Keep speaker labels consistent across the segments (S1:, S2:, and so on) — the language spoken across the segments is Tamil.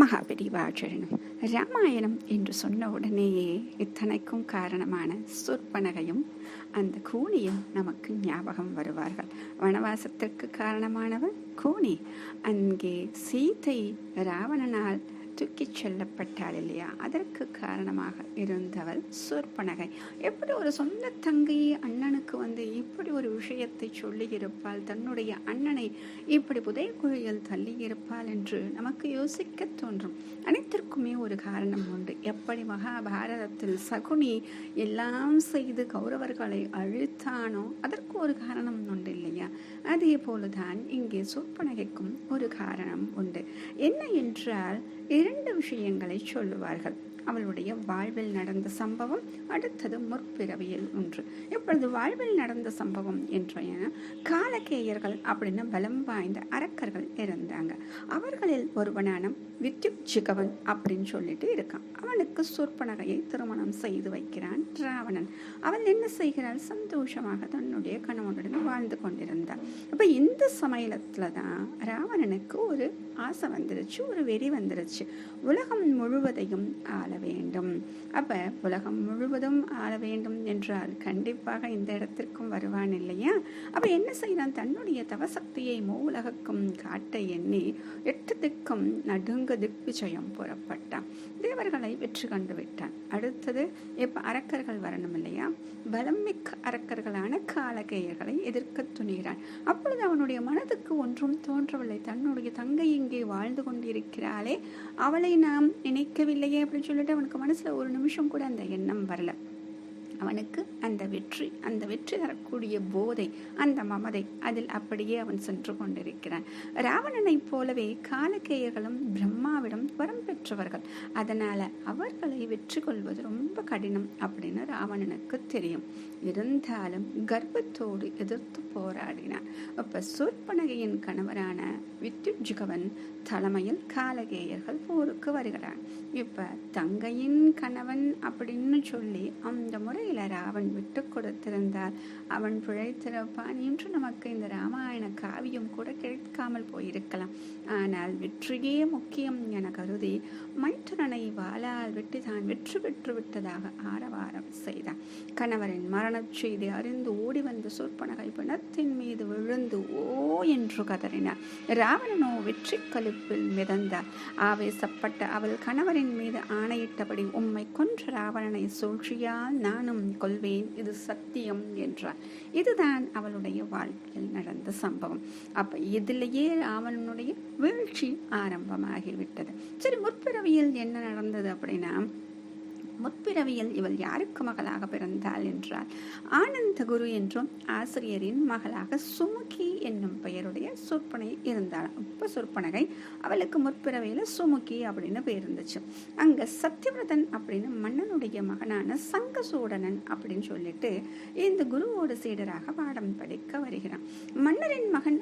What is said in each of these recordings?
S1: மகாபெரிவாச்சரணம் ராமாயணம் என்று சொன்ன உடனேயே இத்தனைக்கும் காரணமான சொற்பனகையும் அந்த கூனியும் நமக்கு ஞாபகம் வருவார்கள். வனவாசத்திற்கு காரணமானவர் கூனி. அங்கே சீதை ராவணனால் தூக்கிச் செல்லப்பட்டாள் இல்லையா? அதற்கு காரணமாக இருந்தவள் சூர்பனகை. எப்படி ஒரு சொந்த தங்கையை அண்ணனுக்கு வந்து இப்படி ஒரு விஷயத்தை சொல்லியிருப்பாள்? தன்னுடைய அண்ணனை இப்படி புதைக்குழியில் தள்ளியிருப்பாள் என்று நமக்கு யோசிக்க தோன்றும். அனைத்திற்குமே ஒரு காரணம் உண்டு. எப்படி மகாபாரதத்தில் சகுனி எல்லாம் செய்து கௌரவர்களை அழித்தானோ அதற்கு ஒரு காரணம் உண்டு இல்லையா? அதே போலதான் இங்கே சூர்பனகைக்கும் ஒரு காரணம் உண்டு. என்ன என்றால் இரண்டு விஷயங்களை சொல்லுவார்கள். அவளுடைய வாழ்வில் நடந்த சம்பவம் அடுத்தது முற்பிறவியில் ஒன்று. இப்பொழுது வாழ்வில் நடந்த சம்பவம் என்ற காலகேயர்கள் அப்படின்னு பலம் வாய்ந்த அரக்கர்கள் இருந்தாங்க அவர்களில் ஒருவனான வித்யுத் ஜிகவன் அப்படின்னு சொல்லிட்டு இருக்கான். அவனுக்கு சொற்பனகையை திருமணம் செய்து வைக்கிறான் ராவணன். அவள் என்ன செய்கிறாள்? சந்தோஷமாக தன்னுடைய கணவனுடன் வாழ்ந்து கொண்டிருந்தாள் அப்போ இந்த சமயத்தில் தான் ராவணனுக்கு ஒரு ஆசை வந்துருச்சு ஒரு வெறி வந்துருச்சு. உலகம் முழுவதையும் ஆள வேண்டும். அப்ப உலகம் முழுவதும் ஆள வேண்டும் என்றால் கண்டிப்பாக இந்த இடத்திற்கும் வருவான் இல்லையா? அப்ப என்ன செய்தான்? தன்னுடைய தவசக்தியை மூலகக்கும் காட்ட எண்ணி எட்டு திக்கும் நடுங்க திக்விஜயம் புறப்பட்டான். தேவர்களை வெற்றி கண்டு விட்டான். அடுத்தது இப்ப அரக்கர்கள் வரணும் இல்லையா? பலமிக்க அரக்கர்களான காலகேயர்களை எதிர்க்க துணிகிறான். அப்பொழுது அவனுடைய மனதுக்கு ஒன்றும் தோன்றவில்லை. தன்னுடைய தங்கை இங்கே வாழ்ந்து கொண்டிருக்கிறாளே. அவளை நாம் நினைக்கவில்லையே அப்படின்னு சொல்லி சொல்லிட்டு அவனுக்கு மனசில் ஒரு நிமிஷம் கூட அந்த எண்ணம் வரல. அவனுக்கு அந்த வெற்றி அந்த வெற்றி தரக்கூடிய போதை அந்த மமதை அதில் அப்படியே அவன் சென்று கொண்டிருக்கிறான். ராவணனைப் போலவே காலகேயர்களும் பிரம்மாவிடம் வரம் பெற்றவர்கள். அதனால அவர்களை வெற்றி கொள்வது ரொம்ப கடினம் அப்படின்னு ராவணனுக்கு தெரியும். இருந்தாலும் கர்ப்பத்தோடு எதிர்த்து போராடினார் அப்ப சூர்பனகையின் கணவரான வித்யுஜுகவன் தலைமையில் காலகேயர்கள் போருக்கு வருகிறான். இப்ப தங்கையின் கணவன் அப்படின்னு சொல்லி அந்த முறையில ராவன் விட்டு கொடுத்திருந்தால் அவன் பிழைத்திருப்பான் என்று நமக்கு இந்த ராமாயண காவியம் கூட கிடைக்காமல் போயிருக்கலாம். ஆனால் வெற்றியே முக்கியம் என கருதி மைத்துனனை வெட்டி தான் வெற்றி பெற்று விட்டதாக ஆரவாரம் செய்தான் கணவரின் மரணச் செய்தி அறிந்து ஓடி வந்த சொற்பனகை பிணத்தின் மீது விழுந்து ஓ என்று கதறினார். ராவணனோ வெற்றி கலிப்பில் மிதந்தார். ஆவேசப்பட்ட அவள் கணவரின் மீது ஆணையிட்டபடி உம்மை கொன்ற ராவணனை சூழ்ச்சியால் நானும் கொள்வேன் இது சத்தியம் என்றார். இதுதான் அவளுடைய வாழ்க்கையில் நடந்த சம்பவம். அப்ப இதிலேயே ராவணனுடைய வீழ்ச்சி ஆரம்பமாகிவிட்டது. சரி முற்பிறவியில் என்ன நடந்தது அப்படின்னா முற்பிறவியில் இவள் யாருக்கு மகளாக பிறந்தாள்? என்றால் ஆனந்த குரு என்றும் ஆசிரியரின் மகளாக சுமுகி என்னும் பெயருடைய சொற்பனை இருந்தாள். இப்ப சொற்பனகை அவளுக்கு முற்பிறவியில சுமுகி அப்படின்னு பேர் இருந்துச்சு. அங்க சத்தியவிரதன் அப்படின்னு மன்னனுடைய மகனான சங்கசூடனன் அப்படின்னு சொல்லிட்டு இந்த குருவோட சீடராக பாடம் படிக்க வருகிறான். மன்னரின் மகன்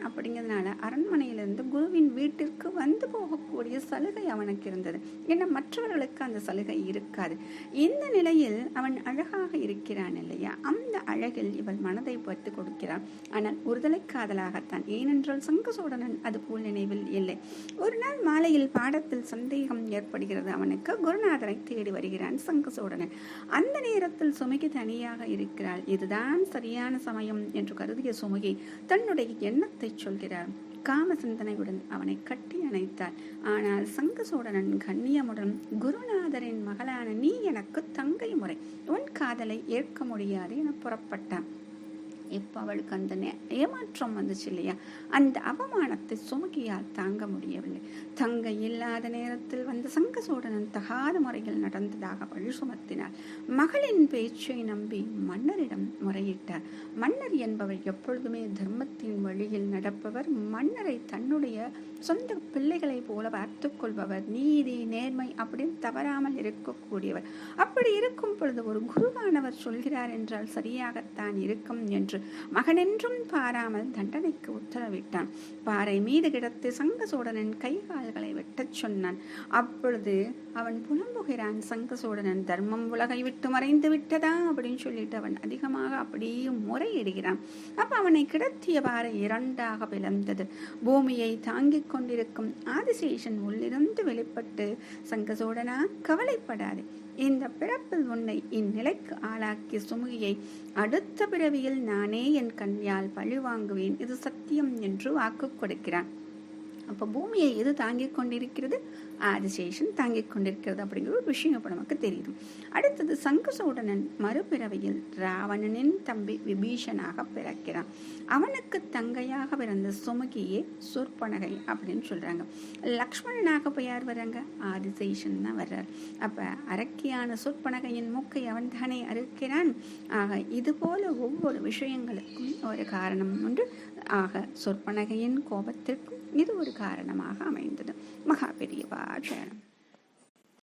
S1: அப்படிங்கிறதுனால அரண்மனையிலிருந்து குருவின் வீட்டிற்கு வந்து போகக்கூடிய சலுகை அவனுக்கு இருந்தது. ஏன்னா மற்றவர்களுக்கு அந்த சலுகை இருக்காது. இந்த நிலையில் அவன் அழகாக இருக்கிறான் இல்லையா? அந்த அழகில் இவள் மனதை பத்து கொடுக்கிறான் ஆனால் ஒருதலை காதலாகத்தான். ஏனென்றால் சங்கசோடனன் அது போல் நினைவில் இல்லை. ஒரு நாள் மாலையில் பாடத்தில் சந்தேகம் ஏற்படுகிறது. அவனுக்கு குருநாதரை தேடி வருகிறான் சங்கசோடனன். அந்த நேரத்தில் சுமைக்கு தனியாக இருக்கிறாள். இதுதான் சரியான சமயம் என்று கருதிய சுமுகி தன்னுடைய எண்ணத்தை சொல்கிறார். காம சிந்தனையுடன் அவனை கட்டி அணைத்தாள் ஆனால் சங்கசோடனன் கண்ணியமுடன் குருநாதரின் மகளான நீ எனக்கு தங்கை முறை. உன் காதலை ஏற்க முடியாது என புறப்பட்டான். இப்போ அவளுக்கு அந்த ஏமாற்றம் வந்துச்சு இல்லையா? அந்த அவமானத்தை சுமகியால் தாங்க முடியவில்லை. தங்க இல்லாத நேரத்தில் வந்த சங்க சோழனன் தகாத முறையில் நடந்ததாக பழி சுமத்தினார் மகளின் பேச்சை நம்பி மன்னரிடம் முறையிட்டார். மன்னர் என்பவர் எப்பொழுதுமே தர்மத்தின் வழியில் நடப்பவர். மன்னரை தன்னுடைய சொந்த பிள்ளைகளை போல பார்த்து கொள்பவர். நீதி நேர்மை அப்படின்னு தவறாமல் இருக்கக்கூடியவர். அப்படி இருக்கும் பொழுது ஒரு குருவானவர் சொல்கிறார் என்றால் சரியாகத்தான் இருக்கும் என்று மகனென்றும் பாராமல் தண்டனைக்கு உத்தரவிட்டான். பாறை மீது கிடத்து சங்கசோடனின் கை கால்களை வெட்டச் சொன்னான். அப்பொழுது அவன் புலம்புகிறான் சங்கசோடனன் தர்மம் உலகை விட்டு மறைந்து விட்டதா அப்படின்னு சொல்லிட்டு அவன் அதிகமாக அப்படியே முறையிடுகிறான். அப்ப அவனை கிடத்திய பாறை இரண்டாக பிளந்தது. பூமியை தாங்கிக் கொண்டிருக்கும் ஆதிசேஷன் உள்ளிருந்து வெளிப்பட்டு சங்கசோடனா கவலைப்படாதே. இந்த பிறப்பில் உன்னை இந்நிலைக்கு ஆளாக்கிய சுமுகியை அடுத்த பிறவியில் நானே என் கண்யால் பழி வாங்குவேன் இது சத்தியம் என்று வாக்கு கொடுக்கிறான். அப்போ பூமியை எது தாங்கிக் கொண்டிருக்கிறது? ஆதிசேஷன் தாங்கிக் கொண்டிருக்கிறது அப்படிங்கிற ஒரு விஷயம் இப்போ நமக்கு தெரியுது. அடுத்தது சங்குசூடனன் மறுபிறவியில் ராவணனின் தம்பி விபீஷனாக பிறக்கிறான். அவனுக்கு தங்கையாக பிறந்த சுமகியே சொற்பனகை அப்படின்னு சொல்கிறாங்க லக்ஷ்மணனாக போய் யார் வர்றாங்க? ஆதிசேஷன் தான் வர்றார். அப்போ அரக்கியான சொற்பனகையின் மூக்கை அவன் தானே அறுக்கிறான். ஆக இது போல ஒவ்வொரு விஷயங்களுக்கும் ஒரு காரணம் உண்டு. ஆக சொற்பனகையின் கோபத்திற்கும் இது ஒரு காரணமாக அமைந்தது. மகாபெரியவா சரணம்